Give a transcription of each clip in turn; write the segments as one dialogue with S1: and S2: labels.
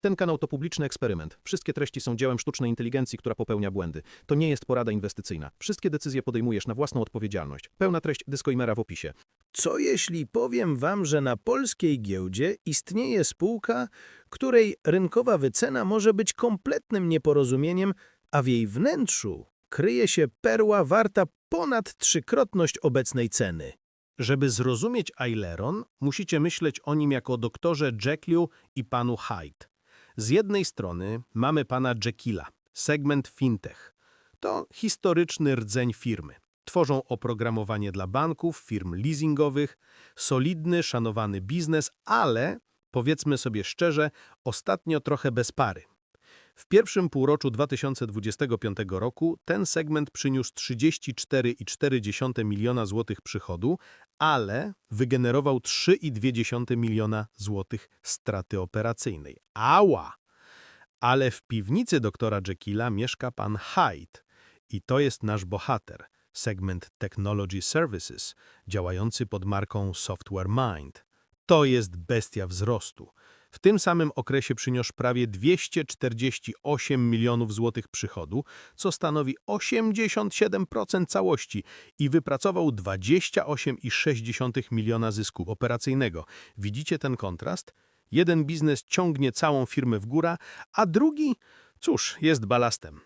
S1: Ten kanał to publiczny eksperyment. Wszystkie treści są dziełem sztucznej inteligencji, która popełnia błędy. To nie jest porada inwestycyjna. Wszystkie decyzje podejmujesz na własną odpowiedzialność. Pełna treść disclaimera w opisie.
S2: Co jeśli powiem wam, że na polskiej giełdzie istnieje spółka, której rynkowa wycena może być kompletnym nieporozumieniem, a w jej wnętrzu kryje się perła warta ponad trzykrotność obecnej ceny?
S3: Żeby zrozumieć Aileron, musicie myśleć o nim jako o doktorze Jekyll i panu Hyde. Z jednej strony mamy pana Jekylla, segment fintech. To historyczny rdzeń firmy. Tworzą oprogramowanie dla banków, firm leasingowych, solidny, szanowany biznes, ale, powiedzmy sobie szczerze, ostatnio trochę bez pary. W pierwszym półroczu 2025 roku ten segment przyniósł 34,4 miliona złotych przychodu, ale wygenerował 3,2 miliona złotych straty operacyjnej. Ała! Ale w piwnicy doktora Jekylla mieszka pan Hyde i to jest nasz bohater, segment Technology Services, działający pod marką Software Mind. To jest bestia wzrostu. W tym samym okresie przyniósł prawie 248 milionów złotych przychodu, co stanowi 87% całości i wypracował 28,6 miliona zysku operacyjnego. Widzicie ten kontrast? Jeden biznes ciągnie całą firmę w górę, a drugi, cóż, jest balastem.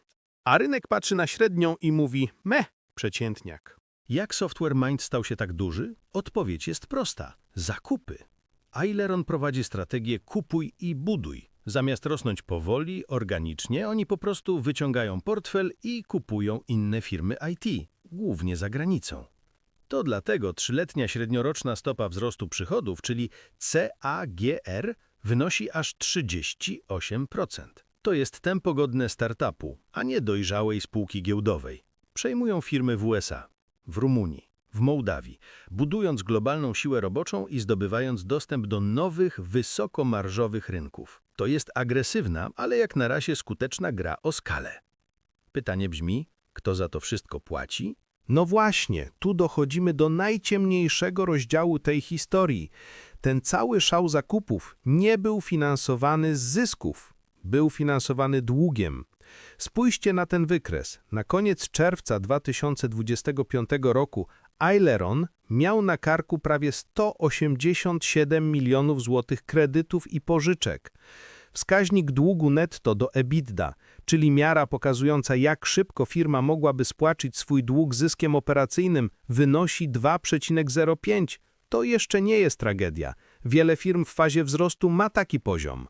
S3: A rynek patrzy na średnią i mówi, meh, przeciętniak.
S1: Jak Software Mind stał się tak duży? Odpowiedź jest prosta. Zakupy. Aileron prowadzi strategię kupuj i buduj. Zamiast rosnąć powoli, organicznie, oni po prostu wyciągają portfel i kupują inne firmy IT, głównie za granicą. To dlatego trzyletnia średnioroczna stopa wzrostu przychodów, czyli CAGR, wynosi aż 38%. To jest tempo godne startupu, a nie dojrzałej spółki giełdowej. Przejmują firmy w USA, w Rumunii, w Mołdawii, budując globalną siłę roboczą i zdobywając dostęp do nowych, wysokomarżowych rynków. To jest agresywna, ale jak na razie skuteczna gra o skalę. Pytanie brzmi, kto za to wszystko płaci?
S3: No właśnie, tu dochodzimy do najciemniejszego rozdziału tej historii. Ten cały szał zakupów nie był finansowany z zysków, był finansowany długiem. Spójrzcie na ten wykres. Na koniec czerwca 2025 roku Aileron miał na karku prawie 187 milionów złotych kredytów i pożyczek. Wskaźnik długu netto do EBITDA, czyli miara pokazująca jak szybko firma mogłaby spłacić swój dług zyskiem operacyjnym, wynosi 2,05. To jeszcze nie jest tragedia. Wiele firm w fazie wzrostu ma taki poziom.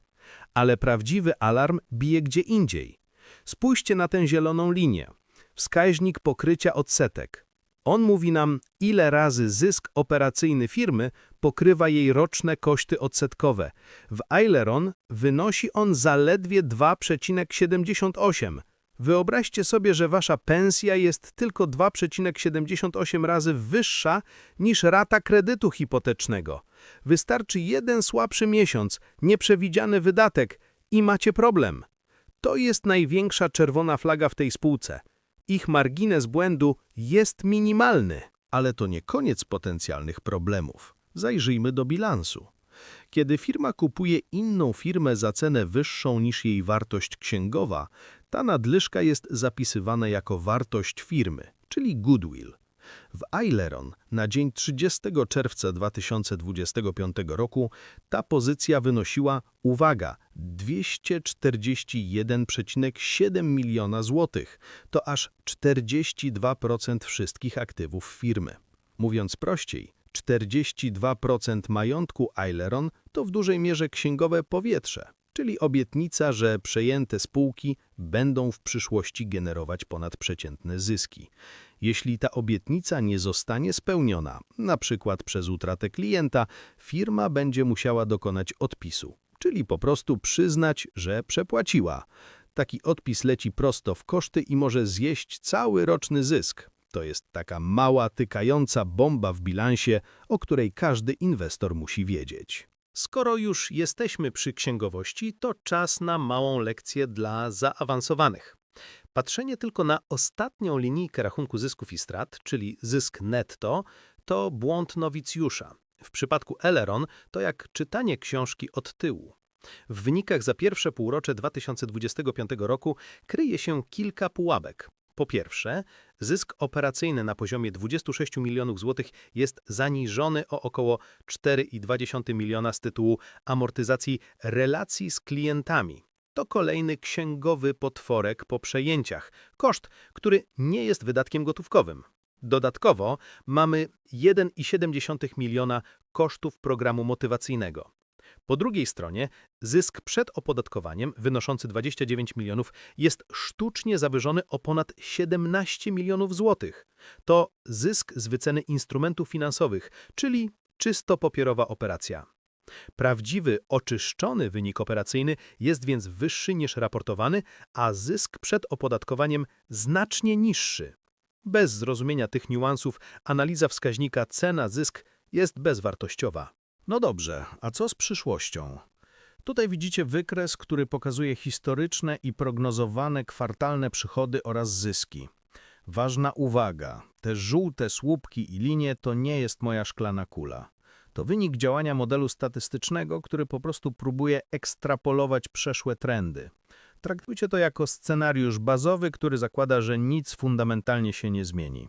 S3: Ale prawdziwy alarm bije gdzie indziej. Spójrzcie na tę zieloną linię. Wskaźnik pokrycia odsetek. On mówi nam, ile razy zysk operacyjny firmy pokrywa jej roczne koszty odsetkowe. W Aileron wynosi on zaledwie 2,78. Wyobraźcie sobie, że wasza pensja jest tylko 2,78 razy wyższa niż rata kredytu hipotecznego. Wystarczy jeden słabszy miesiąc, nieprzewidziany wydatek i macie problem. To jest największa czerwona flaga w tej spółce. Ich margines błędu jest minimalny.
S1: Ale to nie koniec potencjalnych problemów. Zajrzyjmy do bilansu. Kiedy firma kupuje inną firmę za cenę wyższą niż jej wartość księgowa, ta nadlyżka jest zapisywana jako wartość firmy, czyli goodwill. W Aileron na dzień 30 czerwca 2025 roku ta pozycja wynosiła, uwaga, 241,7 miliona złotych. To aż 42% wszystkich aktywów firmy. Mówiąc prościej, 42% majątku Aileron to w dużej mierze księgowe powietrze, czyli obietnica, że przejęte spółki będą w przyszłości generować ponadprzeciętne zyski. Jeśli ta obietnica nie zostanie spełniona, na przykład przez utratę klienta, firma będzie musiała dokonać odpisu, czyli po prostu przyznać, że przepłaciła. Taki odpis leci prosto w koszty i może zjeść cały roczny zysk. To jest taka mała, tykająca bomba w bilansie, o której każdy inwestor musi wiedzieć.
S3: Skoro już jesteśmy przy księgowości, to czas na małą lekcję dla zaawansowanych. Patrzenie tylko na ostatnią linijkę rachunku zysków i strat, czyli zysk netto, to błąd nowicjusza. W przypadku Eleron to jak czytanie książki od tyłu.
S1: W wynikach za pierwsze półrocze 2025 roku kryje się kilka pułapek. Po pierwsze, zysk operacyjny na poziomie 26 milionów złotych jest zaniżony o około 4,2 miliona z tytułu amortyzacji relacji z klientami. To kolejny księgowy potworek po przejęciach, koszt, który nie jest wydatkiem gotówkowym. Dodatkowo mamy 1,7 miliona kosztów programu motywacyjnego. Po drugiej stronie zysk przed opodatkowaniem, wynoszący 29 milionów, jest sztucznie zawyżony o ponad 17 milionów złotych. To zysk z wyceny instrumentów finansowych, czyli czysto papierowa operacja. Prawdziwy, oczyszczony wynik operacyjny jest więc wyższy niż raportowany, a zysk przed opodatkowaniem znacznie niższy. Bez zrozumienia tych niuansów analiza wskaźnika cena-zysk jest bezwartościowa.
S3: No dobrze, a co z przyszłością? Tutaj widzicie wykres, który pokazuje historyczne i prognozowane kwartalne przychody oraz zyski. Ważna uwaga, te żółte słupki i linie to nie jest moja szklana kula. To wynik działania modelu statystycznego, który po prostu próbuje ekstrapolować przeszłe trendy. Traktujcie to jako scenariusz bazowy, który zakłada, że nic fundamentalnie się nie zmieni.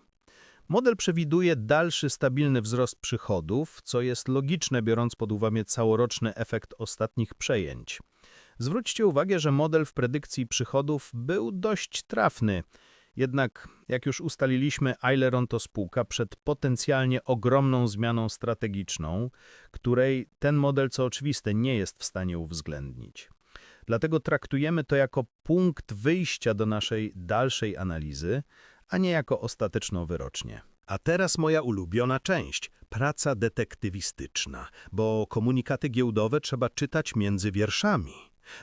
S3: Model przewiduje dalszy stabilny wzrost przychodów, co jest logiczne biorąc pod uwagę całoroczny efekt ostatnich przejęć. Zwróćcie uwagę, że model w predykcji przychodów był dość trafny. Jednak, jak już ustaliliśmy, Aileron to spółka przed potencjalnie ogromną zmianą strategiczną, której ten model, co oczywiste, nie jest w stanie uwzględnić. Dlatego traktujemy to jako punkt wyjścia do naszej dalszej analizy, a nie jako ostateczną wyrocznię.
S1: A teraz moja ulubiona część praca detektywistyczna, bo komunikaty giełdowe trzeba czytać między wierszami.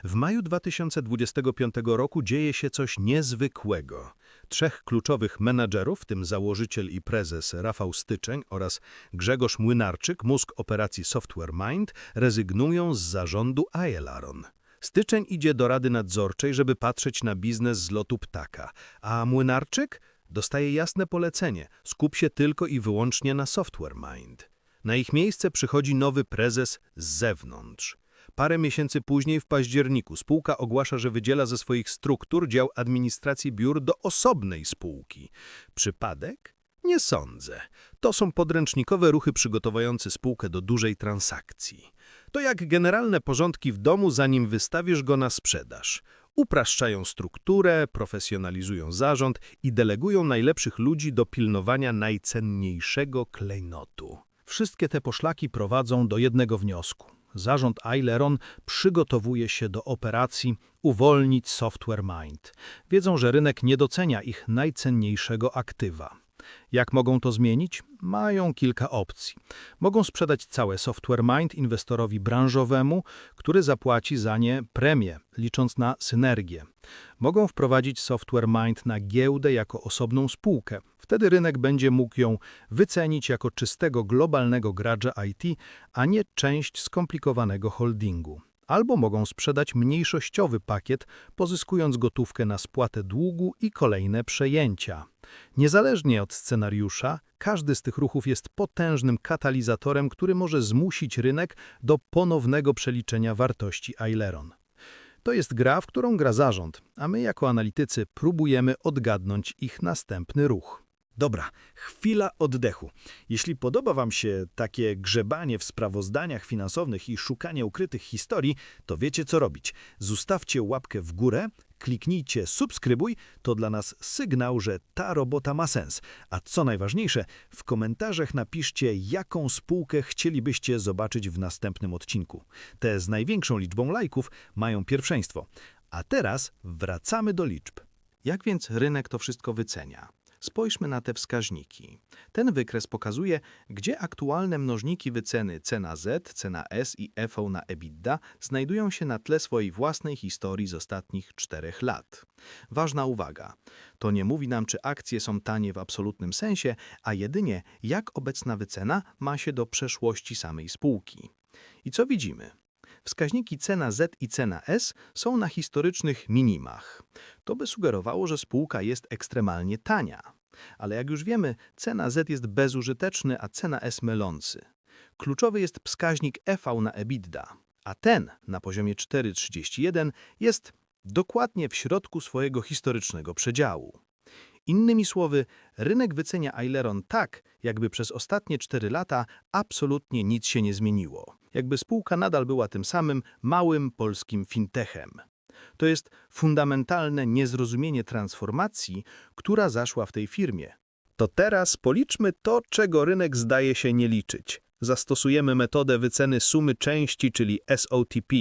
S1: W maju 2025 roku dzieje się coś niezwykłego. Trzech kluczowych menadżerów, w tym założyciel i prezes Rafał Styczeń oraz Grzegorz Młynarczyk, mózg operacji Software Mind, rezygnują z zarządu Aielaron. Styczeń idzie do rady nadzorczej, żeby patrzeć na biznes z lotu ptaka, a Młynarczyk dostaje jasne polecenie – skup się tylko i wyłącznie na Software Mind. Na ich miejsce przychodzi nowy prezes z zewnątrz. Parę miesięcy później, w październiku, spółka ogłasza, że wydziela ze swoich struktur dział administracji biur do osobnej spółki. Przypadek? Nie sądzę. To są podręcznikowe ruchy przygotowujące spółkę do dużej transakcji. To jak generalne porządki w domu, zanim wystawisz go na sprzedaż. Upraszczają strukturę, profesjonalizują zarząd i delegują najlepszych ludzi do pilnowania najcenniejszego klejnotu.
S2: Wszystkie te poszlaki prowadzą do jednego wniosku. Zarząd Aileron przygotowuje się do operacji uwolnić Software Mind. Wiedzą, że rynek nie docenia ich najcenniejszego aktywa. Jak mogą to zmienić? Mają kilka opcji. Mogą sprzedać całe Software Mind inwestorowi branżowemu, który zapłaci za nie premię, licząc na synergię. Mogą wprowadzić Software Mind na giełdę jako osobną spółkę. Wtedy rynek będzie mógł ją wycenić jako czystego globalnego gracza IT, a nie część skomplikowanego holdingu. Albo mogą sprzedać mniejszościowy pakiet, pozyskując gotówkę na spłatę długu i kolejne przejęcia. Niezależnie od scenariusza, każdy z tych ruchów jest potężnym katalizatorem, który może zmusić rynek do ponownego przeliczenia wartości Aileron. To jest gra, w którą gra zarząd, a my jako analitycy próbujemy odgadnąć ich następny ruch.
S4: Dobra, chwila oddechu. Jeśli podoba Wam się takie grzebanie w sprawozdaniach finansowych i szukanie ukrytych historii, to wiecie co robić. Zostawcie łapkę w górę, kliknijcie subskrybuj, to dla nas sygnał, że ta robota ma sens. A co najważniejsze, w komentarzach napiszcie, jaką spółkę chcielibyście zobaczyć w następnym odcinku. Te z największą liczbą lajków mają pierwszeństwo. A teraz wracamy do liczb.
S3: Jak więc rynek to wszystko wycenia? Spójrzmy na te wskaźniki. Ten wykres pokazuje, gdzie aktualne mnożniki wyceny cena Z, cena S i EV na EBITDA znajdują się na tle swojej własnej historii z ostatnich czterech lat. Ważna uwaga. To nie mówi nam, czy akcje są tanie w absolutnym sensie, a jedynie jak obecna wycena ma się do przeszłości samej spółki. I co widzimy? Wskaźniki cena Z i cena S są na historycznych minimach. To by sugerowało, że spółka jest ekstremalnie tania. Ale jak już wiemy, cena Z jest bezużyteczny, a cena S mylący. Kluczowy jest wskaźnik EV na EBITDA. a ten na poziomie 4,31 jest dokładnie w środku swojego historycznego przedziału. Innymi słowy, rynek wycenia Aileron tak, jakby przez ostatnie 4 lata absolutnie nic się nie zmieniło. Jakby spółka nadal była tym samym małym polskim fintechem. To jest fundamentalne niezrozumienie transformacji, która zaszła w tej firmie. To teraz policzmy to, czego rynek zdaje się nie liczyć. Zastosujemy metodę wyceny sumy części, czyli SOTP.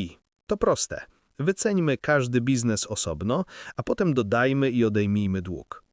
S3: To proste. Wyceńmy każdy biznes osobno, a potem dodajmy i odejmijmy dług.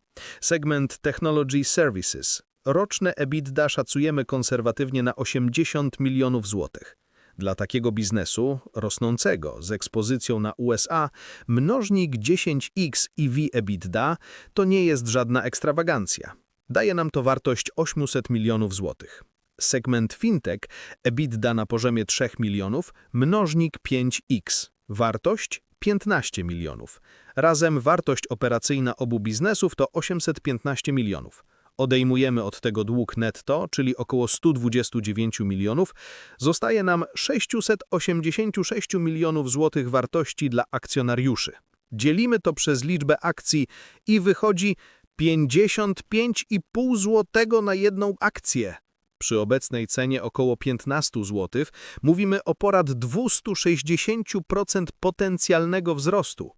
S3: Segment Technology Services. Roczne EBITDA szacujemy konserwatywnie na 80 milionów złotych. Dla takiego biznesu, rosnącego z ekspozycją na USA, mnożnik 10x EV EBITDA to nie jest żadna ekstrawagancja. Daje nam to wartość 800 milionów złotych. Segment fintech, EBITDA na poziomie 3 milionów, mnożnik 5x, wartość 15 milionów. Razem wartość operacyjna obu biznesów to 815 milionów. Odejmujemy od tego dług netto, czyli około 129 milionów, zostaje nam 686 milionów złotych wartości dla akcjonariuszy. Dzielimy to przez liczbę akcji i wychodzi 55,5 złotego na jedną akcję. Przy obecnej cenie około 15 zł mówimy o ponad 260% potencjalnego wzrostu.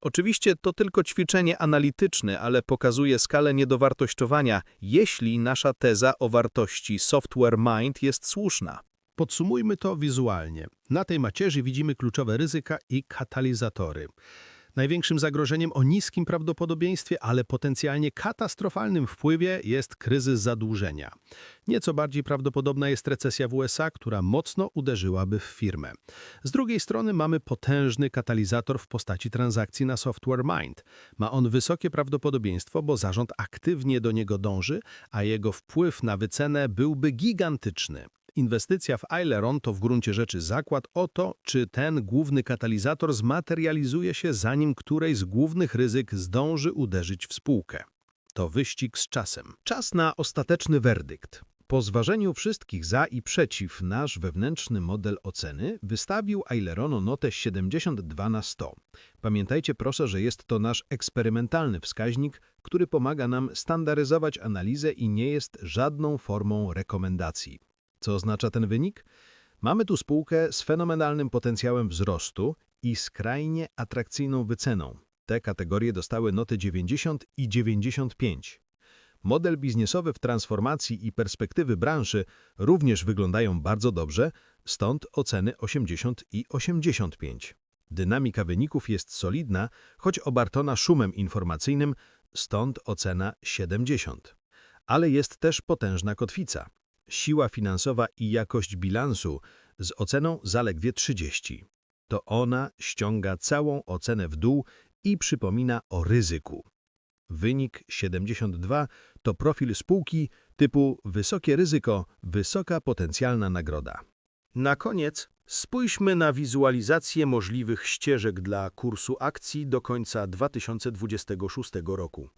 S3: Oczywiście to tylko ćwiczenie analityczne, ale pokazuje skalę niedowartościowania, jeśli nasza teza o wartości Software Mind jest słuszna.
S1: Podsumujmy to wizualnie. Na tej macierzy widzimy kluczowe ryzyka i katalizatory. Największym zagrożeniem o niskim prawdopodobieństwie, ale potencjalnie katastrofalnym wpływie jest kryzys zadłużenia. Nieco bardziej prawdopodobna jest recesja w USA, która mocno uderzyłaby w firmę. Z drugiej strony mamy potężny katalizator w postaci transakcji na Software Mind. Ma on wysokie prawdopodobieństwo, bo zarząd aktywnie do niego dąży, a jego wpływ na wycenę byłby gigantyczny. Inwestycja w Aileron to w gruncie rzeczy zakład o to, czy ten główny katalizator zmaterializuje się, zanim którejś z głównych ryzyk zdąży uderzyć w spółkę. To wyścig z czasem. Czas na ostateczny werdykt. Po zważeniu wszystkich za i przeciw, nasz wewnętrzny model oceny wystawił Ailerono notę 72 na 100. Pamiętajcie proszę, że jest to nasz eksperymentalny wskaźnik, który pomaga nam standaryzować analizę i nie jest żadną formą rekomendacji. Co oznacza ten wynik? Mamy tu spółkę z fenomenalnym potencjałem wzrostu i skrajnie atrakcyjną wyceną. Te kategorie dostały noty 90 i 95. Model biznesowy w transformacji i perspektywy branży również wyglądają bardzo dobrze, stąd oceny 80 i 85. Dynamika wyników jest solidna, choć obarczona szumem informacyjnym, stąd ocena 70. Ale jest też potężna kotwica. Siła finansowa i jakość bilansu z oceną zaledwie 30. To ona ściąga całą ocenę w dół i przypomina o ryzyku. Wynik 72 to profil spółki typu wysokie ryzyko, wysoka potencjalna nagroda. Na koniec spójrzmy na wizualizację możliwych ścieżek dla kursu akcji do końca 2026 roku.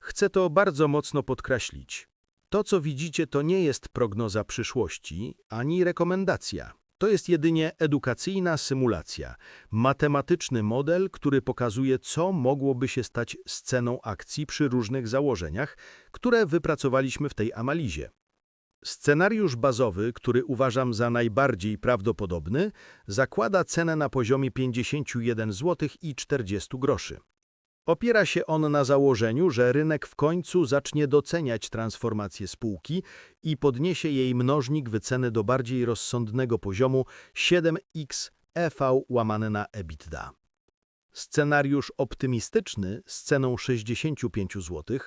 S1: Chcę to bardzo mocno podkreślić. To, co widzicie, to nie jest prognoza przyszłości ani rekomendacja. To jest jedynie edukacyjna symulacja, matematyczny model, który pokazuje, co mogłoby się stać z ceną akcji przy różnych założeniach, które wypracowaliśmy w tej analizie. Scenariusz bazowy, który uważam za najbardziej prawdopodobny, zakłada cenę na poziomie 51 zł i 40 groszy. Opiera się on na założeniu, że rynek w końcu zacznie doceniać transformację spółki i podniesie jej mnożnik wyceny do bardziej rozsądnego poziomu 7x EV łamane na EBITDA. Scenariusz optymistyczny z ceną 65 zł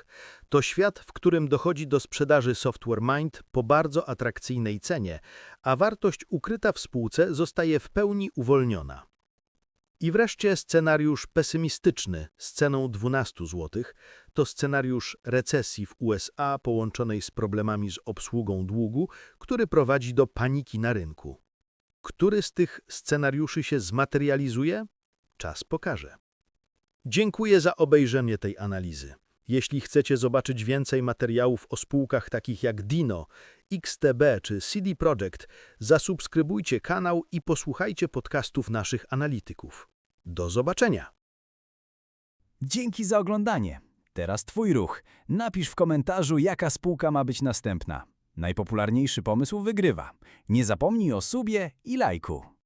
S1: to świat, w którym dochodzi do sprzedaży Software Mind po bardzo atrakcyjnej cenie, a wartość ukryta w spółce zostaje w pełni uwolniona. I wreszcie scenariusz pesymistyczny z ceną 12 zł to scenariusz recesji w USA połączonej z problemami z obsługą długu, który prowadzi do paniki na rynku. Który z tych scenariuszy się zmaterializuje? Czas pokaże. Dziękuję za obejrzenie tej analizy. Jeśli chcecie zobaczyć więcej materiałów o spółkach takich jak Dino, XTB czy CD Projekt, zasubskrybujcie kanał i posłuchajcie podcastów naszych analityków. Do zobaczenia!
S5: Dzięki za oglądanie. Teraz Twój ruch. Napisz w komentarzu, jaka spółka ma być następna. Najpopularniejszy pomysł wygrywa. Nie zapomnij o subie i lajku.